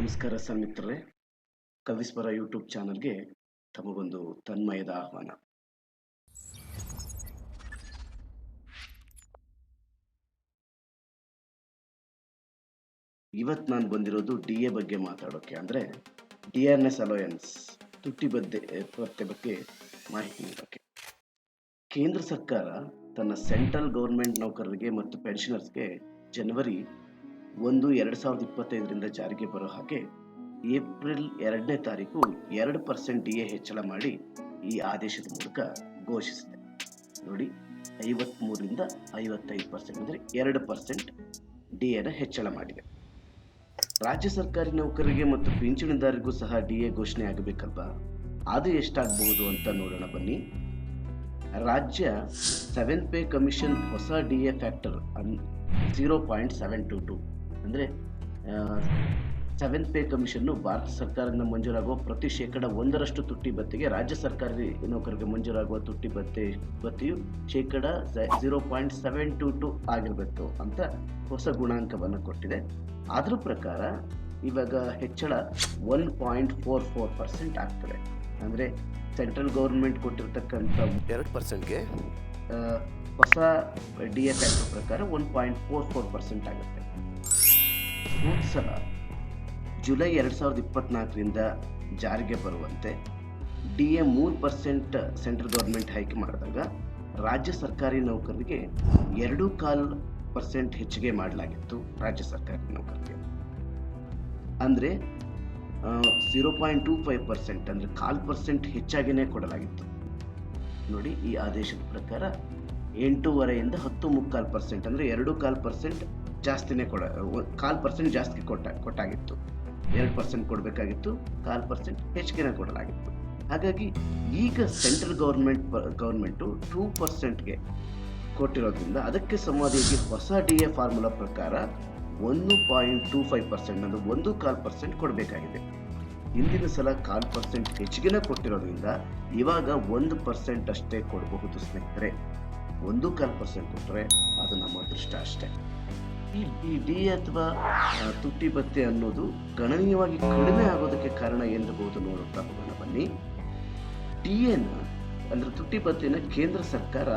ನಮಸ್ಕಾರ ಸನ್ಮಿತ್ರರೇ ಕವಿಸ್ವರ ಯೂಟ್ಯೂಬ್ ಚಾನಲ್ಗೆ ತಮಗೊಂದು ತನ್ಮಯದ ಆಹ್ವಾನ. ಇವತ್ತು ನಾನು ಬಂದಿರೋದು ಡಿ ಎ ಬಗ್ಗೆ ಮಾತಾಡೋಕೆ ಅಂದರೆ ಡಿ ಆರ್ ಎಸ್ ಅಲೋಯನ್ಸ್ ತುಟ್ಟಿ ಬದ್ದೆ ಪತ್ತೆ ಬಗ್ಗೆ ಮಾಹಿತಿ ನೀಡೋಕ್ಕೆ ಕೇಂದ್ರ ಸರ್ಕಾರ ತನ್ನ ಸೆಂಟ್ರಲ್ ಗೌರ್ಮೆಂಟ್ ನೌಕರರಿಗೆ ಮತ್ತು ಪೆನ್ಷನರ್ಸ್ಗೆ ಜನವರಿ ಒಂದು ಎರಡು ಸಾವಿರದ ಇಪ್ಪತ್ತೈದರಿಂದ ಜಾರಿಗೆ ಬರೋ ಹಾಗೆ ಏಪ್ರಿಲ್ ಎರಡನೇ ತಾರೀಕು ಎರಡು ಪರ್ಸೆಂಟ್ ಡಿ ಎ ಹೆಚ್ಚಳ ಮಾಡಿ ಈ ಆದೇಶದ ಮೂಲಕ ಘೋಷಿಸಿದೆ. ನೋಡಿ, ಐವತ್ಮೂರರಿಂದ ಐವತ್ತೈದು ಪರ್ಸೆಂಟ್, ಅಂದರೆ ಎರಡು ಪರ್ಸೆಂಟ್ ಡಿ ಎನ ಹೆಚ್ಚಳ ಮಾಡಿದೆ. ರಾಜ್ಯ ಸರ್ಕಾರಿ ನೌಕರರಿಗೆ ಮತ್ತು ಪಿಂಚಣಿದಾರರಿಗೂ ಸಹ ಡಿ ಎ ಘೋಷಣೆ ಆಗಬೇಕಲ್ವಾ? ಅದು ಎಷ್ಟಾಗಬಹುದು ಅಂತ ನೋಡೋಣ ಬನ್ನಿ. ರಾಜ್ಯ ಸೆವೆನ್ ಪೇ ಕಮಿಷನ್ ಹೊಸ D A factor an zero point seven two two ಅಂದರೆ ಸೆವೆಂತ್ ಪೇ ಕಮಿಷನ್ನು ಭಾರತ ಸರ್ಕಾರದಿಂದ ಮಂಜೂರಾಗುವ ಪ್ರತಿ ಶೇಕಡ ಒಂದರಷ್ಟು ತುಟ್ಟಿ ಭತ್ತೆಗೆ ರಾಜ್ಯ ಸರ್ಕಾರಿ ನೌಕರಿಗೆ ಮಂಜೂರಾಗುವ ತುಟ್ಟಿ ಭತ್ತೆ ಭತ್ತೆಯು ಶೇಕಡ zero point seven two two ಆಗಿರಬೇಕು ಅಂತ ಹೊಸ ಗುಣಾಂಕವನ್ನು ಕೊಟ್ಟಿದೆ. ಅದ್ರ ಪ್ರಕಾರ ಇವಾಗ ಹೆಚ್ಚಳ one point four four percent ಆಗ್ತದೆ. ಅಂದರೆ ಸೆಂಟ್ರಲ್ ಗೌರ್ಮೆಂಟ್ ಕೊಟ್ಟಿರ್ತಕ್ಕಂಥ ಎರಡು ಪರ್ಸೆಂಟ್ಗೆ ಹೊಸ ಡಿ ಎಸ್ ಆ್ಯಕ್ಟ್ ಪ್ರಕಾರ one point four four percent ಆಗುತ್ತೆ. ಸಲ ಜುಲೈ ಎರಡು ಸಾವಿರದ ಇಪ್ಪತ್ನಾಲ್ಕರಿಂದ ಜಾರಿಗೆ ಬರುವಂತೆ ಡಿ ಎ ಮೂರು ಪರ್ಸೆಂಟ್ ಸೆಂಟ್ರಲ್ ಗೌರ್ಮೆಂಟ್ ಹೈಕ್ ಮಾಡಿದಾಗ ರಾಜ್ಯ ಸರ್ಕಾರಿ ನೌಕರರಿಗೆ ಎರಡು ಕಾಲ್ ಪರ್ಸೆಂಟ್ ಹೆಚ್ಚಿಗೆ ಮಾಡಲಾಗಿತ್ತು ರಾಜ್ಯ ಸರ್ಕಾರಿ ನೌಕರರಿಗೆ. ಅಂದರೆ zero point two five percent ಅಂದರೆ ಕಾಲು ಪರ್ಸೆಂಟ್ ಹೆಚ್ಚಾಗಿಯೇ ಕೊಡಲಾಗಿತ್ತು. ನೋಡಿ, ಈ ಆದೇಶದ ಪ್ರಕಾರ ಎಂಟೂವರೆಯಿಂದ ಹತ್ತು ಮುಕ್ಕಾಲು ಪರ್ಸೆಂಟ್ ಅಂದರೆ ಎರಡು ಕಾಲು ಪರ್ಸೆಂಟ್ ಜಾಸ್ತಿನೇ ಕೊಡ ಕಾಲ್ ಪರ್ಸೆಂಟ್ ಜಾಸ್ತಿ ಕೊಟ್ಟ, ಕೊಟ್ಟಾಗಿತ್ತು. ಎರಡು ಪರ್ಸೆಂಟ್ ಕೊಡಬೇಕಾಗಿತ್ತು, ಕಾಲ್ ಪರ್ಸೆಂಟ್ ಹೆಚ್ಚಿಗೆನೇ ಕೊಡಲಾಗಿತ್ತು. ಹಾಗಾಗಿ ಈಗ ಸೆಂಟ್ರಲ್ ಗೌರ್ಮೆಂಟ್ ಗೌರ್ಮೆಂಟು ಟೂ ಪರ್ಸೆಂಟ್ಗೆ ಕೊಟ್ಟಿರೋದ್ರಿಂದ ಅದಕ್ಕೆ ಸಂವಾದಿಯಾಗಿ ಹೊಸ ಡಿ ಎ ಫಾರ್ಮುಲಾ ಪ್ರಕಾರ ಒಂದು ಪಾಯಿಂಟ್ ಟೂ ಫೈವ್ ಪರ್ಸೆಂಟ್ ಅಂದರೆ ಒಂದು ಕಾಲ್ ಪರ್ಸೆಂಟ್ ಕೊಡಬೇಕಾಗಿದೆ. ಹಿಂದಿನ ಸಲ ಕಾಲ್ ಪರ್ಸೆಂಟ್ ಹೆಚ್ಚಿಗೆನೇ ಕೊಟ್ಟಿರೋದ್ರಿಂದ ಇವಾಗ ಒಂದು ಪರ್ಸೆಂಟ್ ಅಷ್ಟೇ ಕೊಡಬಹುದು ಸ್ನೇಹಿತರೆ. ಒಂದು ಕಾಲ್ ಪರ್ಸೆಂಟ್ ಕೊಟ್ಟರೆ ಅದು ನಮ್ಮ ಅದೃಷ್ಟ ಅಷ್ಟೇ. ಈ ಡಿ ಅಥವಾ ತುಟ್ಟಿ ಪತ್ತೆ ಅನ್ನೋದು ಗಣನೀಯವಾಗಿ ಕಡಿಮೆ ಆಗೋದಕ್ಕೆ ಕಾರಣ ಏನಿರಬಹುದು ನೋಡುತ್ತಾ ಹೋಗೋಣ, ಬನ್ನಿ. ಡಿ ಎನ್ ಅಂದ್ರೆ ತುಟ್ಟಿ ಭತ್ಯೆನ ಕೇಂದ್ರ ಸರ್ಕಾರ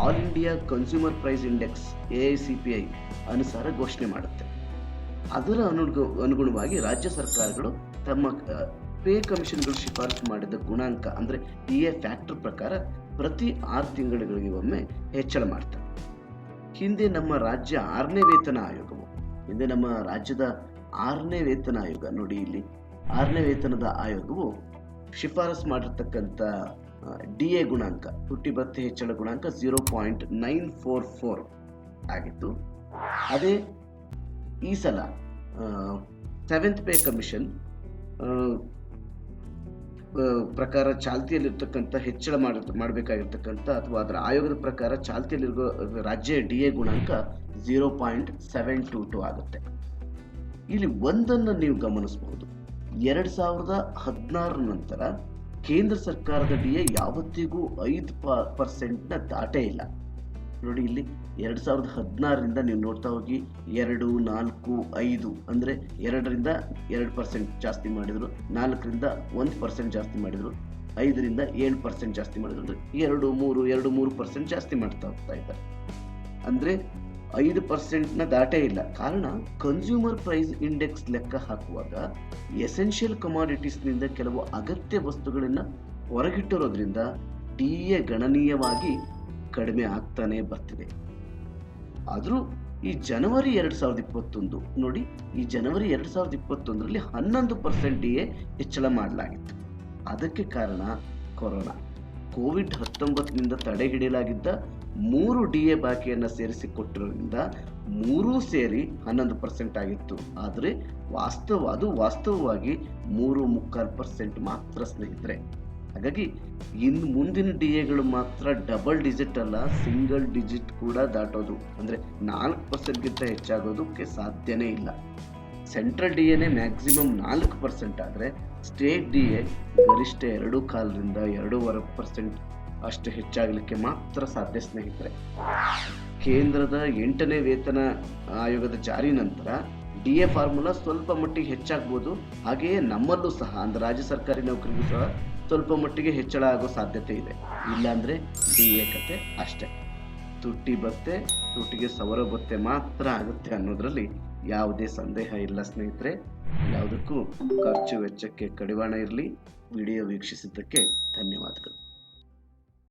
all India consumer price index, A I C P I ಅನುಸಾರ ಘೋಷಣೆ ಮಾಡುತ್ತೆ. ಅದರ ಅನುಗು ಅನುಗುಣವಾಗಿ ರಾಜ್ಯ ಸರ್ಕಾರಗಳು ತಮ್ಮ ಪೇ ಕಮಿಷನ್ಗಳು ಶಿಫಾರಸು ಮಾಡಿದ ಗುಣಾಂಕ, ಅಂದರೆ ಡಿ ಎ ಫ್ಯಾಕ್ಟರ್ ಪ್ರಕಾರ ಪ್ರತಿ ಆರು ತಿಂಗಳುಗಳಿಗೆ ಒಮ್ಮೆ ಹೆಚ್ಚಳ ಮಾಡ್ತಾರೆ. ಹಿಂದೆ ನಮ್ಮ ರಾಜ್ಯ ಆರನೇ ವೇತನ ಆಯೋಗವು. ಹಿಂದೆ ನಮ್ಮ ರಾಜ್ಯದ ಆರನೇ ವೇತನ ಆಯೋಗ. ನೋಡಿ ಇಲ್ಲಿ, ಆರನೇ ವೇತನದ ಆಯೋಗವು ಶಿಫಾರಸು ಮಾಡಿರ್ತಕ್ಕಂಥ ಡಿ ಎ ಗುಣಾಂಕ, ತುಟ್ಟಿ ಭತ್ತೆ ಹೆಚ್ಚಳ ಗುಣಾಂಕ zero point nine four four ಆಗಿತ್ತು. ಅದೇ ಈ ಸಲ ಸೆವೆಂತ್ ಪೇ ಕಮಿಷನ್ ಪ್ರಕಾರ ಚಾಲ್ತಿಯಲ್ಲಿರ್ತಕ್ಕಂಥ ಹೆಚ್ಚಳ ಮಾಡ, ಮಾಡಬೇಕಾಗಿರ್ತಕ್ಕಂಥ ಅಥವಾ ಅದರ ಆಯೋಗದ ಪ್ರಕಾರ ಚಾಲ್ತಿಯಲ್ಲಿರುವ ರಾಜ್ಯ ಡಿ ಎ ಗುಣಾಂಕ zero point seven two two ಆಗುತ್ತೆ. ಇಲ್ಲಿ ಒಂದನ್ನು ನೀವು ಗಮನಿಸಬಹುದು. ಎರಡು ಸಾವಿರದ ಹದಿನಾರರ ನಂತರ ಕೇಂದ್ರ ಸರ್ಕಾರದ ಡಿ ಎ ಯಾವತ್ತಿಗೂ ಐದು ಪರ್ಸೆಂಟ್ನ ದಾಟೇ ಇಲ್ಲ. ನೋಡಿ ಇಲ್ಲಿ ಎರಡು ಸಾವಿರದ ಹದಿನಾರರಿಂದ ನೀವು ನೋಡ್ತಾ ಹೋಗಿ ಎರಡು, ನಾಲ್ಕು, ಐದು ಅಂದರೆ ಎರಡರಿಂದ ಎರಡು ಪರ್ಸೆಂಟ್ ಜಾಸ್ತಿ ಮಾಡಿದರು, ನಾಲ್ಕರಿಂದ ಒಂದು ಪರ್ಸೆಂಟ್ ಜಾಸ್ತಿ ಮಾಡಿದರು, ಐದರಿಂದ ಏಳು ಪರ್ಸೆಂಟ್ ಜಾಸ್ತಿ ಮಾಡಿದ್ರು. ಎರಡು, ಮೂರು ಎರಡು, ಮೂರು ಪರ್ಸೆಂಟ್ ಜಾಸ್ತಿ ಮಾಡ್ತಾ ಹೋಗ್ತಾ ಇದ್ದಾರೆ. ಅಂದರೆ ಐದು ಪರ್ಸೆಂಟ್ನ ದಾಟೇ ಇಲ್ಲ. ಕಾರಣ ಕನ್ಸ್ಯೂಮರ್ ಪ್ರೈಸ್ ಇಂಡೆಕ್ಸ್ ಲೆಕ್ಕ ಹಾಕುವಾಗ ಎಸೆನ್ಷಿಯಲ್ ಕಮಾಡಿಟೀಸ್ನಿಂದ ಕೆಲವು ಅಗತ್ಯ ವಸ್ತುಗಳನ್ನು ಹೊರಗಿಟ್ಟಿರೋದ್ರಿಂದ ಟಿ ಎ ಗಣನೀಯವಾಗಿ ಕಡಿಮೆ ಆಗ್ತಾನೆ ಬರ್ತಿದೆ. ಆದರೂ ಈ ಜನವರಿ ಎರಡು ಸಾವಿರದ ಇಪ್ಪತ್ತೊಂದು ನೋಡಿ, ಈ ಜನವರಿ ಎರಡು ಸಾವಿರದ ಇಪ್ಪತ್ತೊಂದರಲ್ಲಿ ಹನ್ನೊಂದು ಪರ್ಸೆಂಟ್ ಡಿ ಎ ಹೆಚ್ಚಳ ಮಾಡಲಾಗಿತ್ತು. ಅದಕ್ಕೆ ಕಾರಣ ಕೊರೋನಾ. ಕೋವಿಡ್ ಹತ್ತೊಂಬತ್ತರಿಂದ ತಡೆ ಹಿಡಿಯಲಾಗಿದ್ದ ಮೂರು ಡಿ ಎ ಬಾಕಿಯನ್ನು ಸೇರಿಸಿ ಕೊಟ್ಟಿರೋದ್ರಿಂದ ಮೂರೂ ಸೇರಿ ಹನ್ನೊಂದು ಪರ್ಸೆಂಟ್ ಆಗಿತ್ತು. ಆದರೆ ವಾಸ್ತವ ಅದು ವಾಸ್ತವವಾಗಿ ಮೂರು ಮುಕ್ಕಾಲು ಪರ್ಸೆಂಟ್ ಮಾತ್ರ ಸ್ನೇಹಿತರೆ. ಹಾಗಾಗಿ ಇನ್ನು ಮುಂದಿನ ಡಿ ಎಗಳು ಮಾತ್ರ ಡಬಲ್ ಡಿಜಿಟ್ ಅಲ್ಲ ಸಿಂಗಲ್ ಡಿಜಿಟ್ ಕೂಡ ದಾಟೋದು. ಅಂದರೆ ನಾಲ್ಕು ಪರ್ಸೆಂಟ್ಗಿಂತ ಹೆಚ್ಚಾಗೋದಕ್ಕೆ ಸಾಧ್ಯನೇ ಇಲ್ಲ. ಸೆಂಟ್ರಲ್ ಡಿ ಎನೇ ಮ್ಯಾಕ್ಸಿಮಮ್ ನಾಲ್ಕು ಪರ್ಸೆಂಟ್ ಆದರೆ ಸ್ಟೇಟ್ ಡಿ ಎ ಗರಿಷ್ಠ ಎರಡು ಕಾಲದಿಂದ ಎರಡೂವರೆ ಪರ್ಸೆಂಟ್ ಅಷ್ಟು ಹೆಚ್ಚಾಗಲಿಕ್ಕೆ ಮಾತ್ರ ಸಾಧ್ಯ ಸ್ನೇಹಿತರೆ. ಕೇಂದ್ರದ ಎಂಟನೇ ವೇತನ ಆಯೋಗದ ಜಾರಿ ನಂತರ ಡಿ ಎ ಫಾರ್ಮುಲಾ ಸ್ವಲ್ಪ ಮಟ್ಟಿಗೆ ಹೆಚ್ಚಾಗ್ಬೋದು. ಹಾಗೆಯೇ ನಮ್ಮಲ್ಲೂ ಸಹ, ಅಂದ್ರೆ ರಾಜ್ಯ ಸರ್ಕಾರಿ ನೌಕರಿಗೂ ಸಹ ಸ್ವಲ್ಪ ಮಟ್ಟಿಗೆ ಹೆಚ್ಚಳ ಆಗೋ ಸಾಧ್ಯತೆ ಇದೆ. ಇಲ್ಲಾಂದ್ರೆ ಡಿ ಎ ಕತೆ ಅಷ್ಟೇ. ತುಟ್ಟಿ ಬತ್ತೆ ತುಟ್ಟಿಗೆ ಸವರ ಬತ್ತೆ ಮಾತ್ರ ಆಗುತ್ತೆ ಅನ್ನೋದ್ರಲ್ಲಿ ಯಾವುದೇ ಸಂದೇಹ ಇಲ್ಲ, ಸ್ನೇಹಿತರೆ. ಯಾವುದಕ್ಕೂ ಖರ್ಚು ವೆಚ್ಚಕ್ಕೆ ಕಡಿವಾಣ ಇರಲಿ. ವಿಡಿಯೋ ವೀಕ್ಷಿಸಿದ್ದಕ್ಕೆ ಧನ್ಯವಾದಗಳು.